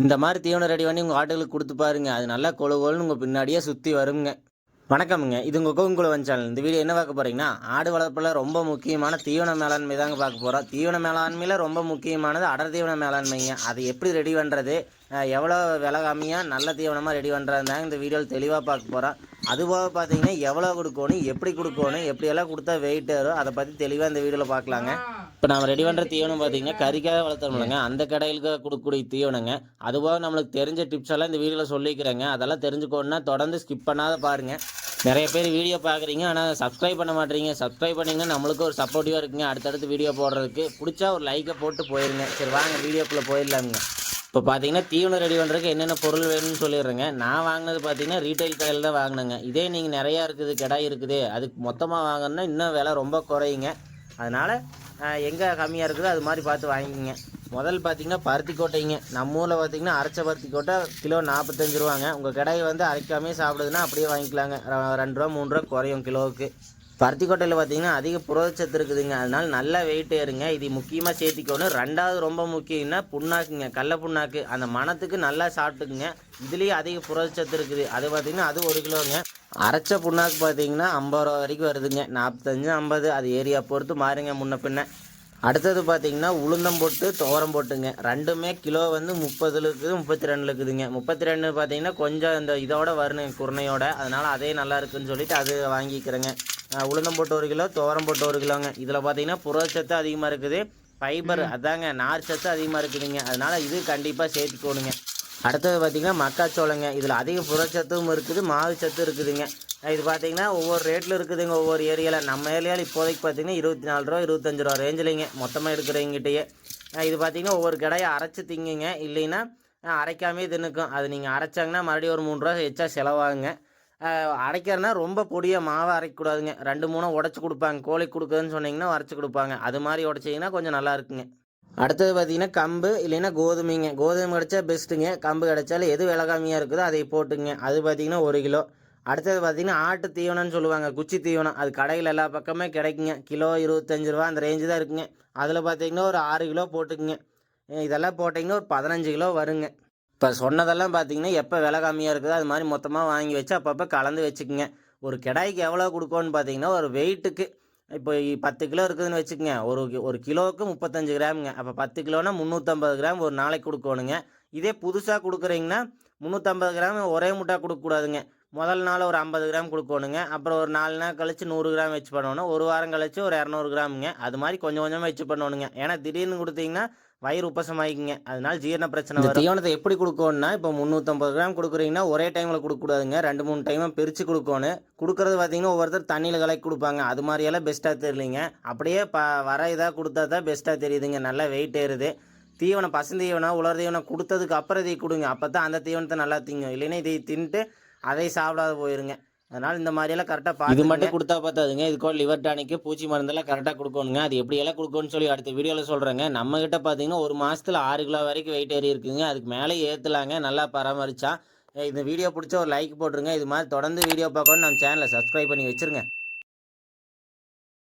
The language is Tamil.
இந்த மாதிரி தீவனம் ரெடி பண்ணி உங்கள் ஆட்டுகளுக்கு கொடுத்து பாருங்க. அது நல்லா கொழு கொழுன்னு உங்கள் பின்னாடியே சுற்றி வருங்க. வணக்கமுங்க. இது உங்கள் கோகுங்குளவன் சேனல் இந்த வீடியோ என்ன பார்க்க போறீங்கன்னா ஆடு வளர்ப்பில் ரொம்ப முக்கியமான தீவன மேலாண்மை தாங்க பார்க்க போகிறோம் தீவன மேலாண்மையில் ரொம்ப முக்கியமானது அடர் தீவன மேலாண்மைங்க. அதை எப்படி ரெடி பண்ணுறது எவ்வளோ விலை கம்மியாக நல்ல தீவனமாக ரெடி பண்ணுறாங்க இந்த வீடியோவில் தெளிவாக பார்க்க போகிறோம் அதுபோக பார்த்தீங்கன்னா எவ்வளோ கொடுக்கணும் எப்படி கொடுக்கணும் எப்படியெல்லாம் கொடுத்தா வெயிட் வரும் அதை பற்றி தெளிவாக இந்த வீடியோவில் பார்க்கலாங்க. இப்போ நம்ம ரெடி பண்ணுற தீவனம் பார்த்தீங்கன்னா கறிக்காக வளர்த்துறோம்லங்க அந்த கடையிலுக்கு கொடுக்கக்கூடிய தீவனங்க. அதுபோக நம்மளுக்கு தெரிஞ்ச டிப்ஸ் எல்லாம் இந்த வீடியோவில் சொல்லிக்கிறேங்க. அதெல்லாம் தெரிஞ்சுக்கணுன்னா தொடர்ந்து ஸ்கிப் பண்ணாத பாருங்கள் நிறைய பேர் வீடியோ பார்க்குறீங்க ஆனால் சப்ஸ்கிரைப் பண்ண மாட்டீங்க. சப்ஸ்கிரைப் பண்ணிங்கன்னா நம்மளுக்கு ஒரு சப்போர்ட்டிவாக இருக்குங்க. அடுத்தடுத்து வீடியோ போடுறதுக்கு. பிடிச்சா ஒரு லைக்கை போட்டு போயிருங்க. சரி வாங்க வீடியோக்குள்ளே போயிடலாமுங்க. இப்போ பார்த்தீங்கன்னா தீவனம் ரெடி பண்ணுறதுக்கு என்னென்ன பொருள் வேணும்னு சொல்லிடுறேங்க. நான் வாங்கினது பார்த்தீங்கன்னா ரீட்டைல் கடையில் தான் வாங்கினேங்க. இதே நீங்கள் நிறையா இருக்குது கிடாய் இருக்குது. அதுக்கு மொத்தமாக வாங்கினா இன்னும் விலை ரொம்ப குறையுங்க. அதனால் எங்கே கம்மியாக இருக்குதோ அது மாதிரி பார்த்து வாங்கிக்கோங்க. முதல் பார்த்தீங்கன்னா பருத்தி கோட்டைங்க. நம்ம ஊரில் பார்த்தீங்கன்னா அரைச்ச பருத்தி கோட்டை கிலோ நாற்பத்தஞ்சு ரூபாங்க. உங்கள் கடையை வந்து அரைக்காமே சாப்பிடுதுன்னா அப்படியே வாங்கிக்கலாங்க. ரெண்டு ரூபா மூணு ரூபா குறையும் கிலோவுக்கு. பருத்திக்கொட்டையில் பார்த்தீங்கன்னா அதிக புரதச்சத்து இருக்குதுங்க. அதனால் நல்ல வெயிட் ஏறுங்க. இது முக்கியமாக சேர்த்திக்கணும். ரெண்டாவது ரொம்ப முக்கியம்னா புண்ணாக்குங்க. கடல புண்ணாக்கு. அந்த மணத்துக்கு நல்லா சாப்பிட்டுக்குங்க. இதுலேயும் அதிக புரதச்சத்து இருக்குது. அது பார்த்தீங்கன்னா அது ஒரு கிலோங்க. அரைச்ச புண்ணாக்கு பார்த்தீங்கன்னா ஐம்பது ரூபா வரைக்கும் வருதுங்க. நாற்பத்தஞ்சு ஐம்பது அது ஏரியா பொறுத்து மாறுங்க முன்ன பின்ன. அடுத்தது பார்த்தீங்கன்னா உளுந்தம் போட்டு துவரம் போட்டுங்க. ரெண்டுமே கிலோ வந்து முப்பதுல இருக்குது முப்பத்தி ரெண்டில் இருக்குதுங்க. முப்பத்தி ரெண்டு பார்த்தீங்கன்னா கொஞ்சம் இந்த இதோட வரணும் குருணையோட. அதனால் அதே நல்லா இருக்குன்னு சொல்லிட்டு அது வாங்கிக்கிறேங்க. உளுந்தம் போட்டு ஒரு கிலோ துவரம் போட்டு ஒரு கிலோங்க. இதில் பார்த்தீங்கன்னா புரதச்சத்து அதிகமாக இருக்குது. ஃபைபர் அதாங்க நார் சத்து அதிகமாக இருக்குதுங்க. அதனால இது கண்டிப்பாக சேர்த்துக்கோணுங்க. அடுத்தது பார்த்தீங்கன்னா மக்காச்சோளங்க. இதில் அதிக புரட்சத்தும் இருக்குது மாவு சத்து இருக்குதுங்க. இது பார்த்தீங்கன்னா ஒவ்வொரு ரேட்டில் இருக்குதுங்க ஒவ்வொரு ஏரியாவில் நம்ம ஏரியாவில் இப்போதைக்கு பார்த்தீங்கன்னா இருபத்தி நாலு ரூபா இருபத்தஞ்சு ரூபா ரேஞ்சிலைங்க மொத்தமாக எடுக்கிறவங்கிட்டயே இது பார்த்தீங்கன்னா ஒவ்வொரு கடையை அரைச்சி திங்குங்க. இல்லைன்னா அரைக்காமே தின்னுக்கும். அது நீங்கள் அரைச்சாங்கன்னா மறுபடியும் ஒரு மூணு ரூபா எச்சா செலவாகுங்க. அரைக்கிறனா ரொம்ப பொடியாக மாவை அரைக்கக்கூடாதுங்க. ரெண்டு மூணு உடச்சி கொடுப்பாங்க. கோழி கொடுக்குதுன்னு சொன்னீங்கன்னா அரைச்சி கொடுப்பாங்க. அது மாதிரி உடச்சிங்கன்னா கொஞ்சம் நல்லா இருக்குங்க. அடுத்தது பார்த்தீங்கன்னா கம்பு இல்லைன்னா கோதுமைங்க. கோதுமை கிடச்சா பெஸ்ட்டுங்க. கம்பு கிடச்சாலும் எது விலகாமியாக இருக்குதோ அதை போட்டுங்க. அது பார்த்தீங்கன்னா ஒரு கிலோ. அடுத்தது பார்த்தீங்கன்னா ஆட்டு தீவனம்னு சொல்லுவாங்க. குச்சி தீவனம். அது கடையில் எல்லா பக்கமே கிடைக்குங்க. கிலோ இருபத்தஞ்சு ரூபா அந்த ரேஞ்சு தான் இருக்குங்க. அதில் பார்த்தீங்கன்னா ஒரு ஆறு கிலோ போட்டுக்குங்க. இதெல்லாம் போட்டிங்கன்னா ஒரு பதினஞ்சு கிலோ வருங்க. இப்போ சொன்னதெல்லாம் பார்த்தீங்கன்னா எப்போ விலை கம்மியாக இருக்குதோ அது மாதிரி மொத்தமாக வாங்கி வச்சு அப்பப்போ கலந்து வச்சுக்கோங்க. ஒரு கிடாய்க்கு எவ்வளோ கொடுக்கோன்னு பார்த்தீங்கன்னா ஒரு வெயிட்டுக்கு இப்போ பத்து கிலோ இருக்குதுன்னு வச்சுக்கோங்க. ஒரு ஒரு கிலோவுக்கு முப்பத்தஞ்சு கிராமுங்க. அப்போ பத்து கிலோனா முந்நூற்றம்பது கிராம் ஒரு நாளைக்கு கொடுக்கணுங்க. இதே புதுசாக கொடுக்குறீங்கன்னா முந்நூற்றம்பது கிராம் ஒரே முட்டாக கொடுக்கக்கூடாதுங்க. முதல் நாள் ஒரு ஐம்பது கிராம் கொடுக்கணுங்க. அப்புறம் ஒரு நாலு நாள் கழிச்சு நூறு கிராம் வச்சு பண்ணணும். ஒரு வாரம் கழிச்சு ஒரு இரநூறு கிராமுங்க. அது மாதிரி கொஞ்சம் கொஞ்சமாக வச்சு பண்ணணுங்க. ஏன்னா திடீர்னு கொடுத்தீங்கன்னா வயிறு உப்பசமாயிக்குங்க அதனால ஜீரண பிரச்சனை வரும். தீவனத்தை எப்படி கொடுக்கணும்னா இப்போ முந்நூற்றம்பது கிராம் கொடுக்குறீங்கன்னா ஒரே டைமில் கொடுக்கக்கூடாதுங்க. ரெண்டு மூணு டைமாக பிரித்து கொடுக்கணும். கொடுக்குறது பார்த்தீங்கன்னா ஒவ்வொருத்தர் தண்ணியில் கலக்கி கொடுப்பாங்க. அது மாதிரியெல்லாம் பெஸ்ட்டாக தெரியலிங்க. அப்படியே ப வர இதாக கொடுத்தா தான் பெஸ்ட்டாக தெரியுதுங்க. நல்லா வெயிட் ஏறுது. தீவனம் பசுந்தீவனம் உலர் தீவனம் கொடுத்ததுக்கு அப்புறம் இதை கொடுங்க. அப்போ தான் அந்த தீவனத்தை நல்லா திங்கும். இல்லைன்னா இதை தின்ட்டு அதை சாப்பிடாத போயிருங்க. அதனால் இந்த மாதிரியெல்லாம் கரெக்டாக பார்த்து இது மட்டும் கொடுத்தா பார்த்தாதுங்க. இதுக்கோ லிவர் டானிக்கு பூச்சி மருந்தெல்லாம் கரெக்டாக கொடுக்கணுங்க. அது எப்படியெல்லாம் கொடுக்கணும்னு சொல்லி அடுத்த வீடியோவில் சொல்கிறேங்க நம்ம கிட்ட பார்த்தீங்கன்னா ஒரு மாதத்தில் ஆறு கிலோ வரைக்கும் வெயிட் ஏறி இருக்குங்க. அதுக்கு மேலே ஏற்றலாங்க நல்லா பராமரிச்சா. இந்த வீடியோ பிடிச்ச ஒரு லைக் போட்டுருங்க. இது மாதிரி தொடர்ந்து வீடியோ பார்க்கணும் நம்ம சேனலை சப்ஸ்கிரைப் பண்ணி வச்சிருங்க.